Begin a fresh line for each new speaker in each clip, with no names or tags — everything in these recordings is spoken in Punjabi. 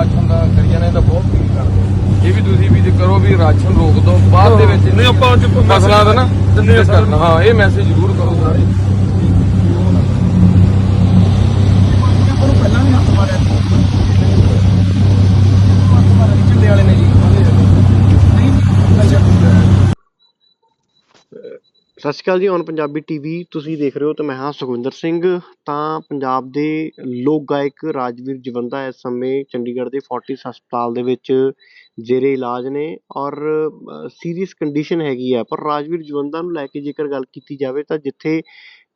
ਰਾਸ਼ਨ ਦਾ ਕਰੀ ਜਾਂਦੇ ਤਾਂ ਬਹੁਤ ਫੀਲ ਕਰਦੇ। ਇਹ ਵੀ ਤੁਸੀਂ ਵੀ ਜੇ ਕਰੋ ਵੀ ਰਾਸ਼ਨ ਰੋਕ ਦਿਓ ਬਾਅਦ ਦੇ ਵਿੱਚ
ਨਹੀਂ, ਆਪਾਂ ਅੱਜ
ਫਸਲਾਂ ਦਾ ਨਾ
ਦਿੰਦੇ ਆ ਸਾਰਿਆਂ ਨੂੰ।
ਹਾਂ ਇਹ ਮੈਸੇਜ ਜ਼ਰੂਰ ਕਰੋ ਸਾਰੇ
ਪਹਿਲਾਂ ਵੀ ਹੱਥ ਮਾਰਿਆ ਹੱਥ ਮਾਰਿਆ ਝੰਡੇ ਵਾਲੇ ਨੇ ਜੀ ਨਹੀਂ
ਸਤਿ ਸ਼੍ਰੀ ਅਕਾਲ ਜੀ ਔਨ ਪੰਜਾਬੀ ਟੀਵੀ ਤੁਸੀਂ ਦੇਖ ਰਹੇ ਹੋ ਤੇ ਮੈਂ ਹਾਂ ਸੁਖਵਿੰਦਰ ਸਿੰਘ। ਤਾਂ ਪੰਜਾਬ ਦੇ ਲੋਕ ਗਾਇਕ ਰਾਜਵੀਰ ਜਵੰਦਾ ਇਸ ਸਮੇਂ ਚੰਡੀਗੜ੍ਹ ਦੇ ਫੋਰਟਿਸ ਹਸਪਤਾਲ ਦੇ ਵਿੱਚ ਜੇਰੇ ਇਲਾਜ ਨੇ ਔਰ ਸੀਰੀਅਸ ਕੰਡੀਸ਼ਨ ਹੈਗੀ ਆ ਪਰ ਰਾਜਵੀਰ ਜਵੰਦਾ ਨੂੰ ਲੈ ਕੇ ਜੇਕਰ ਗੱਲ ਕੀਤੀ ਜਾਵੇ ਤਾਂ ਜਿੱਥੇ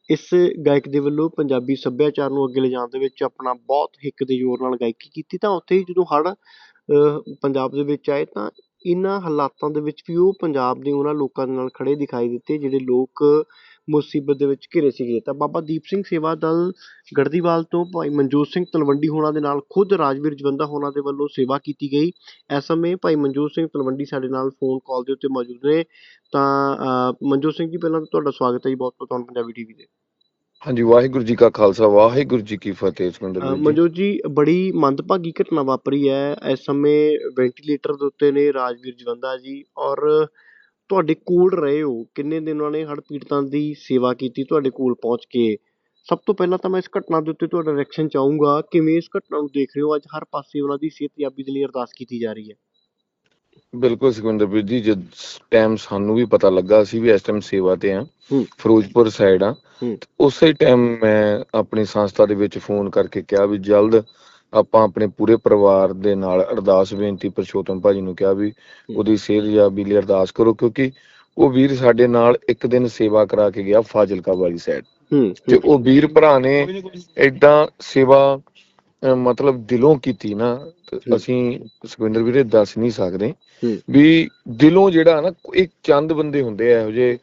ਇਸ ਗਾਇਕ ਦੇ ਵੱਲੋਂ ਪੰਜਾਬੀ ਸੱਭਿਆਚਾਰ ਨੂੰ ਅੱਗੇ ਲਿਜਾਣ ਦੇ ਵਿੱਚ ਆਪਣਾ ਬਹੁਤ ਹਿੱਕ ਦੇ ਜ਼ੋਰ ਨਾਲ ਗਾਇਕੀ ਕੀਤੀ, ਤਾਂ ਉੱਥੇ ਹੀ ਜਦੋਂ ਹੜ੍ਹ ਪੰਜਾਬ ਦੇ ਵਿੱਚ ਆਏ ਤਾਂ ਇਹਨਾਂ ਹਾਲਾਤਾਂ ਦੇ ਵਿੱਚ ਵੀ ਉਹ ਪੰਜਾਬ ਦੇ ਉਹਨਾਂ ਲੋਕਾਂ ਦੇ ਨਾਲ ਖੜ੍ਹੇ ਦਿਖਾਈ ਦਿੱਤੇ, ਜਿਹੜੇ ਲੋਕ ਮੁਸੀਬਤ ਦੇ ਵਿੱਚ ਘਿਰੇ ਸੀਗੇ। ਤਾਂ ਬਾਬਾ ਦੀਪ ਸਿੰਘ ਸੇਵਾ ਦਲ ਗੜ੍ਹਦੀਵਾਲ ਤੋਂ ਭਾਈ ਮਨਜੋਤ ਸਿੰਘ ਤਲਵੰਡੀ ਹੋਣਾ ਦੇ ਨਾਲ ਖੁਦ ਰਾਜਵੀਰ ਜਵੰਦਾ ਹੋਣਾ ਦੇ ਵੱਲੋਂ ਸੇਵਾ ਕੀਤੀ ਗਈ। ਇਸ ਸਮੇਂ ਭਾਈ ਮਨਜੋਤ ਸਿੰਘ ਤਲਵੰਡੀ ਸਾਡੇ ਨਾਲ ਫੋਨ ਕਾਲ ਦੇ ਉੱਤੇ ਮੌਜੂਦ ਨੇ। ਤਾਂ ਮਨਜੋਤ ਸਿੰਘ ਜੀ, ਪਹਿਲਾਂ ਤਾਂ ਤੁਹਾਡਾ ਸਵਾਗਤ ਹੈ ਜੀ ਬਹੁਤ ਬਹੁਤ ਤੁਹਾਨੂੰ ਪੰਜਾਬੀ ਟੀਵੀ ਤੇ।
ਹਾਂਜੀ ਵਾਹਿਗੁਰੂ ਜੀ ਕਾ ਖਾਲਸਾ ਵਾਹਿਗੁਰੂ ਜੀ ਕੀ ਫਤਿਹ
ਅਹ
ਵੀਰ ਜੀ।
ਮਨਜੋਤ ਜੀ ਬੜੀ ਮੰਦਭਾਗੀ ਘਟਨਾ ਵਾਪਰੀ ਹੈ। ਇਸ ਸਮੇਂ ਵੈਂਟੀਲੇਟਰ ਦੇ ਉੱਤੇ ਨੇ ਰਾਜਵੀਰ ਜਵੰਦਾ ਜੀ ਔਰ ਤੁਹਾਡੇ ਕੋਲ ਰਹੇ ਹੋ। ਕਿੰਨੇ ਦਿਨ ਉਹਨਾਂ ਨੇ ਹੜ੍ਹ ਪੀੜਤਾਂ ਦੀ ਸੇਵਾ ਕੀਤੀ ਤੁਹਾਡੇ ਕੋਲ ਪਹੁੰਚ ਕੇ? ਸਭ ਤੋਂ ਪਹਿਲਾਂ ਤਾਂ ਮੈਂ ਇਸ ਘਟਨਾ ਦੇ ਉੱਤੇ ਤੁਹਾਡਾ ਰਿਐਕਸ਼ਨ ਚਾਹੂੰਗਾ। ਕਿਵੇਂ ਇਸ ਘਟਨਾ ਨੂੰ ਦੇਖ ਰਹੇ ਹੋ? ਅੱਜ ਹਰ ਪਾਸੇ ਉਹਨਾਂ ਦੀ ਸਿਹਤਯਾਬੀ ਦੇ ਲਈ ਅਰਦਾਸ ਕੀਤੀ ਜਾ ਰਹੀ ਹੈ।
ਬਿਲਕੁਲ ਸੁਖਿੰਦਰ ਵੀਰ ਜੀ ਜਦ ਟਾਈਮ ਸਾਨੂੰ ਵੀ ਪਤਾ ਲੱਗਾ ਅਸੀਂ ਵੀ ਇਸ ਟਾਈਮ ਸੇਵਾ ਤੇ ਆ
ਹੂੰ।
ਫਿਰੋਜ਼ਪੁਰ ਸਾਈਡ ਆ। ਉਸੇ ਟਾਈਮ ਮੈਂ ਆਪਣੀ ਸੰਸਥਾ ਦੇ ਵਿੱਚ ਫੋਨ ਕਰਕੇ ਕਿਹਾ ਵੀ ਜਲਦ ਆਪਾਂ ਆਪਣੇ ਪੂਰੇ ਪਰਿਵਾਰ ਦੇ ਨਾਲ ਅਰਦਾਸ ਬੇਨਤੀ ਪਰਸ਼ੋਤਮ ਭਾਜੀ ਨੂੰ ਕਿਹਾ ਵੀ ਉਹਦੀ ਸਿਹਤਯਾਬੀ ਲਈ ਅਰਦਾਸ ਕਰੋ ਕਿਉਂਕਿ ਉਹ ਵੀਰ ਸਾਡੇ ਨਾਲ ਇੱਕ ਦਿਨ ਸੇਵਾ ਕਰਾ ਕੇ ਗਿਆ ਫਾਜ਼ਿਲਕਾ ਵਾਲੀ ਸਾਈਡ ਤੇ ਉਹ ਵੀਰ ਭਰਾ ਨੇ ਏਦਾਂ ਸੇਵਾ ਮਤਲਬ ਦਿਲੋਂ ਕੀਤੀ ਨਾ। ਅਸੀਂ ਸੁਖਵਿੰਦਰ ਵੀਰੇ ਦੱਸ ਨਹੀਂ ਸਕਦੇ। ਵੀ ਦਿਲੋਂ ਜਿਹੜਾ ਨਾ ਇੱਕ ਚੰਦ ਬੰਦੇ ਹੁੰਦੇ ਆ ਇਹੋ ਜਿਹੇ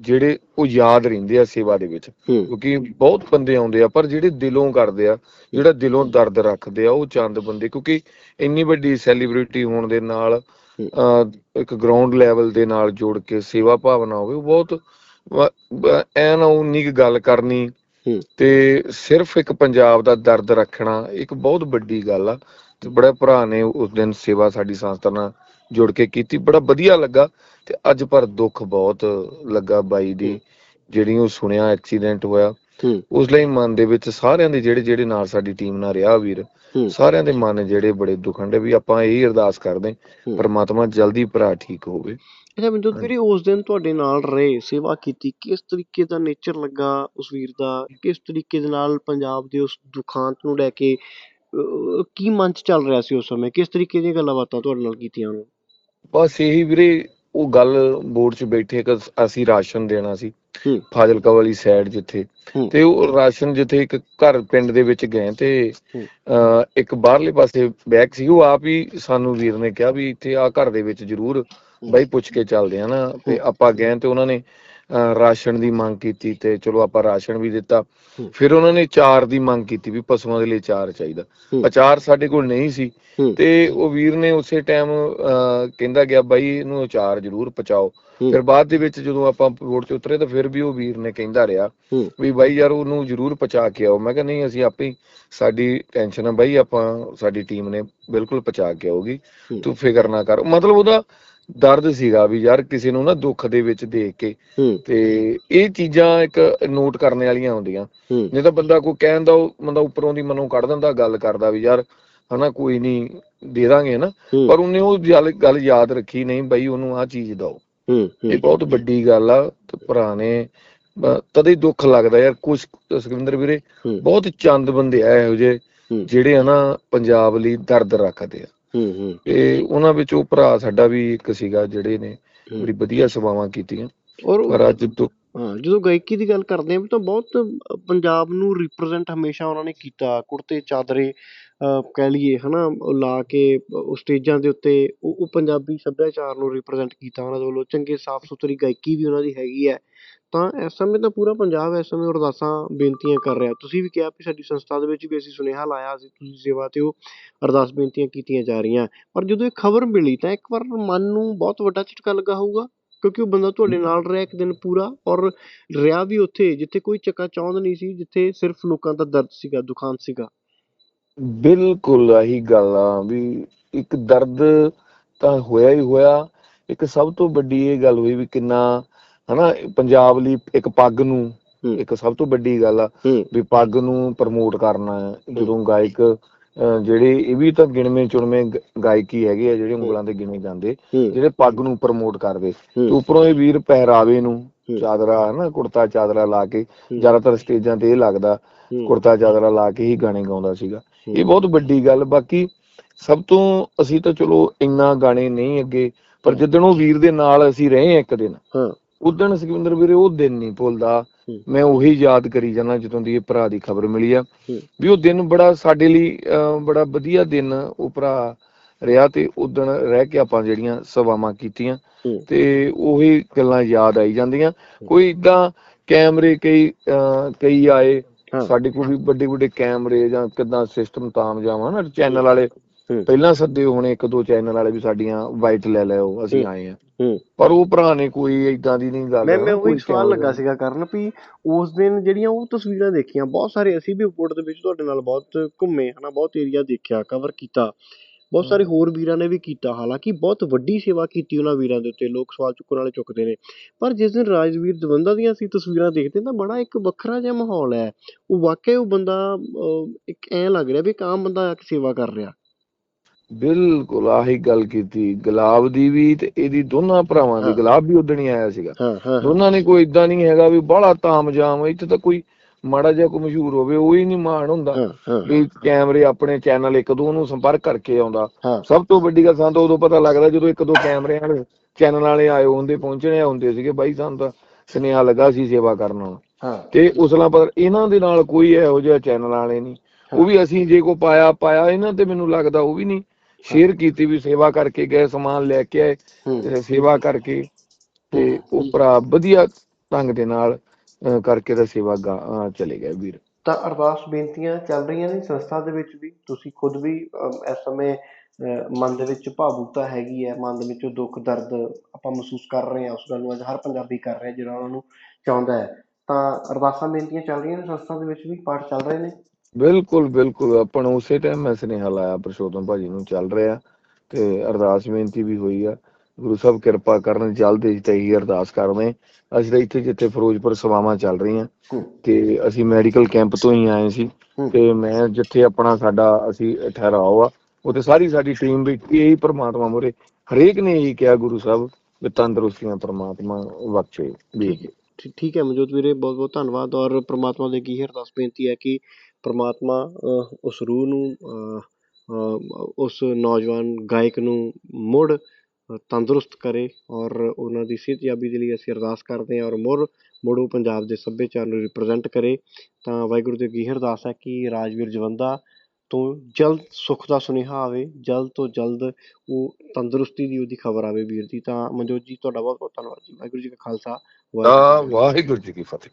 ਜਿਹੜੇ ਉਹ ਯਾਦ ਰਹਿੰਦੇ ਆ ਸੇਵਾ ਦੇ ਵਿੱਚ ਕਿਉਂਕਿ ਬਹੁਤ ਬੰਦੇ ਆਉਂਦੇ ਆ ਪਰ ਜਿਹੜੇ ਦਿਲੋਂ ਕਰਦੇ ਆ ਜਿਹੜਾ ਦਿਲੋਂ ਦਰਦ ਰੱਖਦੇ ਆ ਉਹ ਚੰਦ ਬੰਦੇ ਕਿਉਂਕਿ ਇੰਨੀ ਵੱਡੀ ਸੈਲੀਬ੍ਰਿਟੀ ਹੋਣ ਦੇ ਨਾਲ ਇੱਕ ਗਰਾਊਂਡ ਲੈਵਲ ਦੇ ਨਾਲ ਜੋੜ ਕੇ ਸੇਵਾ ਭਾਵਨਾ ਹੋਵੇ ਉਹ ਬਹੁਤ ਐਨ ਉਨੀ ਗੱਲ ਕਰਨੀ। ਤੇ ਸਿਰਫ ਇੱਕ ਪੰਜਾਬ ਦਾ ਦਰਦ ਰੱਖਣਾ ਇੱਕ ਬਹੁਤ ਵੱਡੀ ਗੱਲ ਆ ਤੇ ਬੜਾ ਭਰਾ ਨੇ ਉਸ ਦਿਨ ਸੇਵਾ ਸਾਡੀ ਸੰਸਥਾ ਨਾਲ ਜੁੜ ਕੇ ਕੀਤੀ। ਬੜਾ ਵਧੀਆ ਲੱਗਾ ਤੇ ਅੱਜ ਪਰ ਦੁੱਖ ਬਹੁਤ ਲੱਗਾ ਬਾਈ ਦੀ। ਜਿਹੜੀ ਉਹ ਸੁਣਿਆ ਐਕਸੀਡੈਂਟ ਹੋਇਆ ਉਸ ਲਈ ਮਨ ਦੇ ਵਿੱਚ ਸਾਰਿਆਂ ਦੇ ਜਿਹੜੇ ਜਿਹੜੇ ਨਾਲ ਸਾਡੀ ਟੀਮ ਨਾਲ ਰਿਹਾ ਵੀਰ। ਸਾਰਿਆਂ ਦੇ ਮਨ ਜਿਹੜੇ ਬੜੇ ਦੁਖੰਡੇ ਵੀ ਆਪਾਂ ਇਹੀ ਅਰਦਾਸ ਕਰਦੇ। ਪਰਮਾਤਮਾ ਜਲਦੀ ਭਰਾ ਠੀਕ ਹੋਵੇ।
ਅੱਛਾ ਮਨਜੋਤ ਵੀਰੇ ਉਸ ਦਿਨ ਤੁਹਾਡੇ ਨਾਲ ਰਹੇ ਸੇਵਾ ਕੀਤੀ ਕਿਸ ਤਰੀਕੇ ਦਾ ਨੇਚਰ ਲੱਗਾ ਉਸ ਵੀਰ ਦਾ? ਕਿਸ ਤਰੀਕੇ ਦੇ ਨਾਲ ਪੰਜਾਬ ਦੇ ਉਸ ਦੁਖਾਂਤ ਨੂੰ ਲੈ ਕੇ ਕੀ ਮਨ ਚ ਚੱਲ ਰਿਹਾ ਸੀ ਉਸ ਸਮੇਂ? ਕਿਸ ਤਰੀਕੇ ਦੀਆਂ ਗੱਲਾਂ ਬਾਤਾਂ ਤੁਹਾਡੇ ਨਾਲ ਕੀਤੀਆਂ ਉਹਨੇ?
ਬਸ ਇਹੀ ਵੀਰੇ ਉਹ ਗੱਲ ਬੋਰਡ 'ਚ ਬੈਠੇ ਕਿ ਅਸੀਂ ਰਾਸ਼ਨ ਦੇਣਾ ਸੀ
ਹੂੰ।
ਫਾਜ਼ਿਲਕਾ ਵਾਲੀ ਸਾਈਡ ਜਿੱਥੇ
ਹੂੰ।
ਤੇ ਉਹ ਰਾਸ਼ਨ ਜਿੱਥੇ ਇੱਕ ਘਰ ਪਿੰਡ ਦੇ ਵਿੱਚ ਗਏ ਤੇ
ਹੂੰ।
ਅਹ, ਇੱਕ ਬਾਹਰਲੇ ਪਾਸੇ ਬੈਗ ਸੀ ਉਹ ਆਪ ਹੀ ਸਾਨੂੰ ਵੀਰ ਨੇ ਕਿਹਾ ਵੀ ਇੱਥੇ ਆ ਘਰ ਦੇ ਵਿੱਚ ਜ਼ਰੂਰ ਬਾਈ ਪੁੱਛ ਕੇ ਚੱਲਦੇ ਆ ਨਾ ਤੇ ਆਪਾਂ ਗਏ ਤੇ ਉਹਨਾਂ ਨੇ ਰਾਸ਼ਨ ਦੀ ਮੰਗ ਕੀਤੀ ਤੇ ਚਲੋ ਆਪਾਂ ਰਾਸ਼ਨ ਵੀ ਦਿੱਤਾ। ਫਿਰ ਉਹਨਾਂ ਨੇ ਚਾਰ ਦੀ ਮੰਗ ਕੀਤੀ ਵੀ ਪਸ਼ੂਆਂ ਦੇ ਲਈ ਚਾਰ ਚਾਹੀਦਾ। ਅਚਾਰ ਸਾਡੇ ਕੋਲ ਨਹੀਂ ਸੀ। ਤੇ ਉਹ ਵੀਰ ਨੇ ਉਸੇ ਟਾਈਮ ਕਹਿੰਦਾ ਗਿਆ ਬਾਈ ਇਹਨੂੰ ਅਚਾਰ ਜ਼ਰੂਰ ਪਹੁੰਚਾਓ
ਹੂੰ।
ਫਿਰ ਬਾਅਦ ਦੇ ਵਿੱਚ ਜਦੋਂ ਆਪਾਂ ਰੋਡ 'ਚ ਉਤਰੇ ਤਾਂ ਫਿਰ ਵੀ ਉਹ ਵੀਰ ਨੇ ਕਹਿੰਦਾ ਰਿਹਾ। ਵੀ ਬਾਈ ਯਾਰ ਉਹਨੂੰ ਜ਼ਰੂਰ ਪਹੁੰਚਾ ਕੇ ਆਓ ਮੈਂ ਕਿਹਾ ਨਹੀਂ ਅਸੀਂ ਆਪੇ ਸਾਡੀ ਟੈਨਸ਼ਨ ਆ ਬਾਈ ਆਪਾਂ ਸਾਡੀ ਟੀਮ ਨੇ ਬਿਲਕੁਲ ਪਹੁੰਚਾ ਕੇ ਆਉਗੀ। ਤੂੰ ਫਿਕਰ ਨਾ ਕਰ ਮਤਲਬ ਉਹਦਾ ਦਰਦ ਸੀਗਾ ਵੀ ਯਾਰ ਕਿਸੇ ਨੂੰ ਨਾ ਦੁੱਖ ਦੇ ਵਿੱਚ ਦੇਖ ਕੇ ਤੇ ਇਹ ਚੀਜ਼ਾਂ ਇੱਕ ਨੋਟ ਕਰਨ ਵਾਲੀਆਂ ਹੁੰਦੀਆਂ। ਨਹੀਂ ਤਾਂ ਬੰਦਾ ਕੋਈ ਕਹਿੰਦਾ ਉਹ ਬੰਦਾ ਉੱਪਰੋਂ ਦੀ ਮਨੋਂ ਕੱਢ ਦਿੰਦਾ ਗੱਲ ਕਰਦਾ ਵੀ ਯਾਰ ਹਨਾ ਕੋਈ ਨਹੀਂ ਦੇ ਦਾਂਗੇ ਨਾ ਪਰ ਉਹਨੇ ਉਹ ਗੱਲ ਯਾਦ ਰੱਖੀ ਨਹੀਂ ਬਈ ਉਹਨੂੰ ਆਹ ਚੀਜ਼ ਦਿਓ।
ਹੂੰ
ਇਹ ਬਹੁਤ ਵੱਡੀ ਗੱਲ ਆ ਤੇ ਬ- ਤਦੇ ਦੁੱਖ ਲੱਗਦਾ ਯਾਰ ਕੁਝ ਸੁਖਵਿੰਦਰ ਵੀਰੇ। ਬਹੁਤ ਚੰਦ ਬੰਦੇ ਆ ਇਹੋ ਜਿਹੇ। ਜਿਹੜੇ ਆ ਨਾ ਪੰਜਾਬ ਲਈ ਦਰਦ ਰੱਖਦੇ ਆ।
ਹੂੰ ਹੂੰ
ਤੇ ਉਹਨਾਂ ਵਿੱਚ ਉਹ ਭਰਾ ਸਾਡਾ ਵੀ ਇੱਕ ਸੀਗਾ ਜਿਹੜੇ ਨੇ। ਬੜੀ ਵਧੀਆ ਸੇਵਾਵਾਂ ਕੀਤੀਆਂ
ਔਰ
ਅੱਜ ਤੋਂ
ਹਾਂ, ਜਦੋਂ ਗਾਇਕੀ ਦੀ ਗੱਲ ਕਰਦੇ ਹਾਂ ਤਾਂ ਬਹੁਤ ਪੰਜਾਬ ਨੂੰ ਰਿਪ੍ਰਜੈਂਟ ਹਮੇਸ਼ਾ ਉਹਨਾਂ ਨੇ ਕੀਤਾ। ਕੁੜਤੇ, ਚਾਦਰੇ ਕਹਿ ਲਈਏ, ਹਨਾ, ਉਹ ਲਾ ਕੇ, ਉਹ ਸਟੇਜਾਂ ਦੇ ਉੱਤੇ ਉਹ ਉਹ ਪੰਜਾਬੀ ਸੱਭਿਆਚਾਰ ਨੂੰ ਰਿਪਰੈਜ਼ੈਂਟ ਕੀਤਾ ਉਹਨਾਂ ਦੇ ਵੱਲੋਂ। ਚੰਗੇ ਸਾਫ਼ ਸੁਥਰੀ ਗਾਇਕੀ ਵੀ ਉਹਨਾਂ ਦੀ ਹੈਗੀ ਹੈ। ਤਾਂ ਇਸ ਸਮੇਂ ਤਾਂ ਪੂਰਾ ਪੰਜਾਬ ਇਸ ਸਮੇਂ ਅਰਦਾਸਾਂ, ਬੇਨਤੀਆਂ ਕਰ ਰਿਹਾ। ਤੁਸੀਂ ਵੀ ਕਿਹਾ ਵੀ ਸਾਡੀ ਸੰਸਥਾ ਦੇ ਵਿੱਚ ਵੀ ਅਸੀਂ ਸੁਨੇਹਾ ਲਾਇਆ ਸੀ ਤੁਸੀਂ ਸੇਵਾ ਤੇ ਉਹ ਅਰਦਾਸ ਬੇਨਤੀਆਂ ਕੀਤੀਆਂ ਜਾ ਰਹੀਆਂ। ਪਰ ਜਦੋਂ ਇਹ ਖਬਰ ਮਿਲੀ ਤਾਂ ਇੱਕ ਵਾਰ ਮਨ ਨੂੰ ਬਹੁਤ ਵੱਡਾ ਝਟਕਾ ਲੱਗਾ ਹੋਊਗਾ। ਕਿਉਂਕਿ ਉਹ ਬੰਦਾ ਤੁਹਾਡੇ ਨਾਲ ਰਿਹਾ ਇੱਕ ਦਿਨ ਪੂਰਾ ਔਰ ਰਿਹਾ ਵੀ ਉੱਥੇ ਜਿੱਥੇ ਕੋਈ ਚੱਕਾ ਚੌਂਦ ਨਹੀਂ ਸੀ ਜਿੱਥੇ ਸਿਰਫ ਲੋਕਾਂ ਦਾ ਦਰਦ ਸੀਗਾ ਦੁਖਾਂਤ ਸੀਗਾ।
ਬਿਲਕੁਲ ਆਹੀ ਗੱਲ ਆ ਵੀ ਇੱਕ ਦਰਦ ਤਾਂ ਹੋਇਆ ਹੀ ਹੋਇਆ। ਇੱਕ ਸਭ ਤੋਂ ਵੱਡੀ ਇਹ ਗੱਲ ਹੋਈ ਵੀ ਕਿੰਨਾ ਹਨਾ ਪੰਜਾਬ ਲਈ ਇੱਕ ਪੱਗ ਨੂੰ। ਇੱਕ ਸਭ ਤੋਂ ਵੱਡੀ ਗੱਲ ਆ ਵੀ ਪੱਗ ਨੂੰ ਪ੍ਰਮੋਟ ਕਰਨਾ ਜਦੋਂ ਗਾਇਕ ਜਿਹੜੇ ਇਹ ਵੀ ਤਾਂ ਗਿਣਵੇਂ ਚੁਣਵੇਂ ਗਾਇਕੀ ਹੈਗੇ ਆ ਜਿਹੜੇ ਉਂਗਲਾਂ ਤੇ ਗਿਣੇ ਜਾਂਦੇ ਜਿਹੜੇ ਪੱਗ ਨੂੰ ਪ੍ਰਮੋਟ ਕਰਦੇ ਤੇ ਉੱਪਰੋਂ ਇਹ ਵੀਰ ਪਹਿਰਾਵੇ ਨੂੰ
ਹੂੰ।
ਚਾਦਰਾ ਹਨਾ ਕੁੜਤਾ ਚਾਦਰਾ ਲਾ ਕੇ। ਜ਼ਿਆਦਾਤਰ ਸਟੇਜਾਂ ਤੇ ਇਹ ਲੱਗਦਾ। ਕੁੜਤਾ ਚਾਦਰਾ ਲਾ ਕੇ ਹੀ ਗਾਣੇ ਗਾਉਂਦਾ ਸੀਗਾ। ਇਹ ਬਹੁਤ ਵੱਡੀ ਗੱਲ ਬਾਕੀ ਸਭ ਤੋਂ ਅਸੀਂ ਤਾਂ ਚਲੋ ਇੰਨਾ ਗਾਣੇ ਨਹੀਂ ਅੱਗੇ ਪਰ ਜਿੱਦਣ ਉਹ ਵੀਰ ਦੇ ਨਾਲ ਅਸੀਂ ਰਹੇ ਇੱਕ ਦਿਨ
ਹਾਂ
ਉਦਣ ਸੁਖਵਿੰਦਰ ਵੀਰੇ ਉਹ ਦਿਨ ਨਹੀਂ ਭੁੱਲਦਾ। ਮੈਂ ਉਹੀ ਯਾਦ ਕਰੀ ਜਾਣਾ ਜਦੋਂ ਦੀ ਇਹ ਭਰਾ ਦੀ ਖਬਰ ਮਿਲੀ ਆ। ਵੀ ਉਹ ਦਿਨ ਬੜਾ ਸਾਡੇ ਲਈ ਬੜਾ ਵਧੀਆ ਦਿਨ ਉਹ ਭਰਾ ਰਿਹਾ ਤੇ ਉਦਣ ਰਹਿ ਕੇ ਆਪਾਂ ਜਿਹੜੀਆਂ ਸੇਵਾਵਾਂ ਕੀਤੀਆਂ ਤੇ ਉਹੀ ਗੱਲਾਂ ਯਾਦ ਆਈ ਜਾਂਦੀਆਂ ਕੋਈ ਇਦਾਂ ਕੈਮਰੇ ਕਈ ਕਈ ਆਏ। ਸਾਡੇ ਕੋਲ ਵੀ ਵੱਡੇ ਵੱਡੇ ਕੈਮਰੇ ਜਾਂ ਕਿਦਾਂ ਸਿਸਟਮ ਤਾਮ ਜਾਵਾਂ ਨਾ ਚੈਨਲ ਵਾਲੇ। ਪਹਿਲਾਂ ਸੱਦੇ ਹੋਣੇ ਇੱਕ ਦੋ ਚੈਨਲ ਵਾਲੇ ਵੀ ਸਾਡੀਆਂ ਵਾਈਟ ਲੈ ਲਿਓ ਅਸੀਂ। ਆਏ ਆ ਪਰ ਉਹ ਭਰਾ ਨੇ ਕੋਈ ਇਦਾਂ ਦੀ ਨਹੀਂ ਗੱਲ।
ਮੈਂ ਮੈਂ
ਕੋਈ
ਉਹੀ ਸਵਾਲ ਲੱਗਾ ਸੀਗਾ ਕਰਨ ਵੀ ਉਸ ਦਿਨ ਜਿਹੜੀਆਂ ਉਹ ਤਸਵੀਰਾਂ ਦੇਖੀਆਂ ਬਹੁਤ ਸਾਰੇ ਅਸੀਂ ਵੀ ਉਪੋਰਟ ਦੇ ਵਿੱਚ ਤੁਹਾਡੇ ਨਾਲ ਬਹੁਤ ਘੁੰਮੇ ਹਨਾ ਬਹੁਤ ਏਰੀਆ ਦੇਖਿਆ ਕਵਰ ਕੀਤਾ। ਬਹੁਤ ਸਾਰੇ ਹੋਰ ਵੀਰਾਂ ਨੇ ਵੀ ਕੀਤਾ ਹਾਲਾਂਕਿ ਬਹੁਤ ਵੱਡੀ ਸੇਵਾ ਕੀਤੀ ਉਹਨਾਂ ਵੀਰਾਂ ਦੇ ਉੱਤੇ ਲੋਕ ਸਵਾਲ ਚੁੱਕਣ ਵਾਲੇ ਚੁੱਕਦੇ ਨੇ। ਪਰ ਜਿਸ ਦਿਨ ਰਾਜਵੀਰ ਦਵੰਦਾ ਦੀਆਂ ਅਸੀਂ ਤਸਵੀਰਾਂ ਦੇਖਦੇ ਤਾਂ ਬੜਾ ਇੱਕ ਵੱਖਰਾ ਜਿਹਾ ਮਾਹੌਲ ਹੈ। ਉਹ ਵਾਕਿਆ ਉਹ ਬੰਦਾ ਇੱਕ ਐਂ ਲੱਗ ਰਿਹਾ ਵੀ ਇੱਕ ਆਮ ਬੰਦਾ ਆ ਕੇ ਸੇਵਾ ਕਰ ਰਿਹਾ।
ਬਿਲਕੁਲ ਆਹੀ ਗੱਲ ਕੀਤੀ। ਗੁਲਾਬ ਦੀ ਵੀ ਤੇ ਇਹਦੀ ਦੋਨਾਂ ਭਰਾਵਾਂ ਦੀ। ਗੁਲਾਬ ਵੀ ਉਦਣ ਆਇਆ ਸੀਗਾ। ਦੋਨਾਂ ਨੇ ਕੋਈ ਇਦਾਂ ਨਹੀਂ ਹੈਗਾ ਵੀ ਬਾਹਲਾ ਤਾਮਜਾਮ ਇੱਥੇ ਤਾਂ ਕੋਈ ਮਾੜਾ ਜਿਹਾ ਕੋਈ ਮਸ਼ਹੂਰ ਹੋਵੇ ਉਹ ਹੀ ਨਹੀਂ ਮਾਣ ਹੁੰਦਾ। ਵੀ ਕੈਮਰੇ ਆਪਣੇ ਚੈਨਲ ਇੱਕ ਦੋ ਨੂੰ ਸੰਪਰਕ ਕਰਕੇ ਆਉਂਦਾ। ਸਭ ਤੋਂ ਵੱਡੀ ਗੱਲ ਸਾਨੂੰ ਉਦੋਂ ਪਤਾ ਲੱਗਦਾ ਜਦੋਂ ਇੱਕ ਦੋ ਕੈਮਰੇ ਵਾਲੇ ਚੈਨਲ ਵਾਲੇ ਆਏ ਹੁੰਦੇ ਪਹੁੰਚਣੇ ਹੁੰਦੇ ਸੀਗੇ ਬਾਈ ਸਾਨੂੰ ਤਾਂ ਸੁਨੇਹਾ ਲੱਗਾ ਸੀ ਸੇਵਾ ਕਰਨ
ਹਾਂ।
ਤੇ ਉਸਲਾ ਪਰ ਇਹਨਾਂ ਦੇ ਨਾਲ ਕੋਈ ਇਹੋ ਜਿਹਾ ਚੈਨਲ ਵਾਲੇ ਨਹੀਂ। ਉਹ ਵੀ ਅਸੀਂ ਜੇ ਕੋ ਪਾਇਆ ਪਾਇਆ ਇਹਨਾਂ ਤੇ ਮੈਨੂੰ ਲੱਗਦਾ ਉਹ ਵੀ ਨਹੀਂ। ਸ਼ੇਅਰ ਕੀਤੀ ਵੀ ਸੇਵਾ ਕਰਕੇ ਗਏ ਸਮਾਨ ਲੈ ਕੇ ਆਏ ਸੇਵਾ ਕਰਕੇ ਤੇ ਉਹ ਭਰਾ ਵਧੀਆ ਢੰਗ ਦੇ ਨਾਲ ਕਰਕੇ ਤਾਂ ਸੇਵਾ ਚਲੇ ਗਏ ਵੀਰ।
ਤਾਂ ਅਰਦਾਸ ਬੇਨਤੀਆਂ ਚੱਲ ਰਹੀਆਂ ਨੇ ਸੰਸਥਾ ਦੇ ਵਿੱਚ ਵੀ ਤੁਸੀਂ ਖੁਦ ਵੀ ਇਸ ਸਮੇਂ ਮਨ ਦੇ ਵਿੱਚ ਭਾਵੁਕਤਾ ਹੈਗੀ ਹੈ ਮਨ ਦੇ ਵਿੱਚ ਦੁੱਖ ਦਰਦ ਆਪਾਂ ਮਹਿਸੂਸ ਕਰ ਰਹੇ ਹਾਂ ਉਸ ਗੱਲ ਨੂੰ ਅੱਜ ਹਰ ਪੰਜਾਬੀ ਕਰ ਰਿਹਾ ਜਿਹੜਾ ਉਹਨਾਂ ਨੂੰ ਚਾਹੁੰਦਾ ਹੈ। ਤਾਂ ਅਰਦਾਸਾਂ ਬੇਨਤੀਆਂ ਚੱਲ ਰਹੀਆਂ ਨੇ ਸੰਸਥਾ ਦੇ ਵਿੱਚ ਵੀ ਪਾਠ ਚੱਲ ਰਹੇ ਨੇ।
ਬਿਲਕੁਲ ਬਿਲਕੁਲ। ਆਪਾਂ ਨੂੰ ਉਸੇ ਟਾਈਮ ਮੈਂ ਸੁਨੇਹਾ ਲਾਇਆ ਪ੍ਰਸ਼ੋਤਮ ਭਾਜੀ ਨੂੰ ਚੱਲ ਰਿਹਾ ਤੇ ਅਰਦਾਸ ਬੇਨਤੀ ਵੀ ਹੋਈ ਆ। ਗੁਰੂ ਸਾਹਿਬ ਕਿਰਪਾ ਕਰਨ ਜਲਦੀ ਤੇ ਹੀ ਅਰਦਾਸ ਕਰਦੇ ਅਸੀਂ ਤਾਂ ਇੱਥੇ ਜਿੱਥੇ ਫਿਰੋਜ਼ਪੁਰ ਸੇਵਾਵਾਂ ਚੱਲ ਰਹੀਆਂ
ਹੂੰ।
ਤੇ ਅਸੀਂ ਮੈਡੀਕਲ ਕੈਂਪ ਤੋਂ ਹੀ ਆਏ ਸੀ
ਹੂੰ।
ਤੇ ਮੈਂ ਜਿੱਥੇ ਆਪਣਾ ਸਾਡਾ ਅਸੀਂ ਠਹਿਰਾਓ ਆ ਉੱਥੇ ਸਾਰੀ ਸਾਡੀ ਟੀਮ ਵੀ ਇਹੀ ਪ੍ਰਮਾਤਮਾ ਮੋਰੇ ਹਰੇਕ ਨੇ ਇਹੀ ਕਿਹਾ ਗੁਰੂ ਸਾਹਿਬ ਵੀ ਤੰਦਰੁਸਤੀਆਂ ਪ੍ਰਮਾਤਮਾ ਬਖਸ਼ੇ। ਵੀ
ਠੀਕ ਹੈ ਮਨਜੋਤ ਵੀਰੇ ਬਹੁਤ ਬਹੁਤ ਧੰਨਵਾਦ ਔਰ ਪ੍ਰਮਾਤਮਾ ਦੇ ਕੀ ਅਰਦਾਸ ਬੇਨਤੀ ਹੈ ਕਿ ਪ੍ਰਮਾਤਮਾ ਉਸ ਰੂਹ ਨੂੰ ਉਸ ਨੌਜਵਾਨ ਗਾਇਕ ਨੂੰ ਮੁੜ ਤੰਦਰੁਸਤ ਕਰੇ ਔਰ ਉਹਨਾਂ ਦੀ ਸਿਹਤਯਾਬੀ ਦੇ ਲਈ ਅਸੀਂ ਅਰਦਾਸ ਕਰਦੇ ਹਾਂ ਔਰ ਮੁੜ ਮੁੜ ਉਹ ਪੰਜਾਬ ਦੇ ਸੱਭਿਆਚਾਰ ਨੂੰ ਰਿਪਰੈਜ਼ੈਂਟ ਕਰੇ। ਤਾਂ ਵਾਹਿਗੁਰੂ ਦੀ ਕੀ ਅਰਦਾਸ ਹੈ ਕਿ ਰਾਜਵੀਰ ਜਵੰਦਾ ਤੋਂ ਜਲਦ ਸੁੱਖ ਦਾ ਸੁਨੇਹਾ ਆਵੇ ਜਲਦ ਤੋਂ ਜਲਦ ਉਹ ਤੰਦਰੁਸਤੀ ਦੀ ਉਹਦੀ ਖਬਰ ਆਵੇ ਵੀਰ ਦੀ ਤਾਂ ਮਨਜੋਤ ਜੀ ਤੁਹਾਡਾ ਬਹੁਤ ਬਹੁਤ ਧੰਨਵਾਦ ਜੀ। ਵਾਹਿਗੁਰੂ ਜੀ ਕਾ ਖਾਲਸਾ।
ਵਾਹਿਗੁਰੂ ਜੀ ਕੀ ਫਤਿਹ।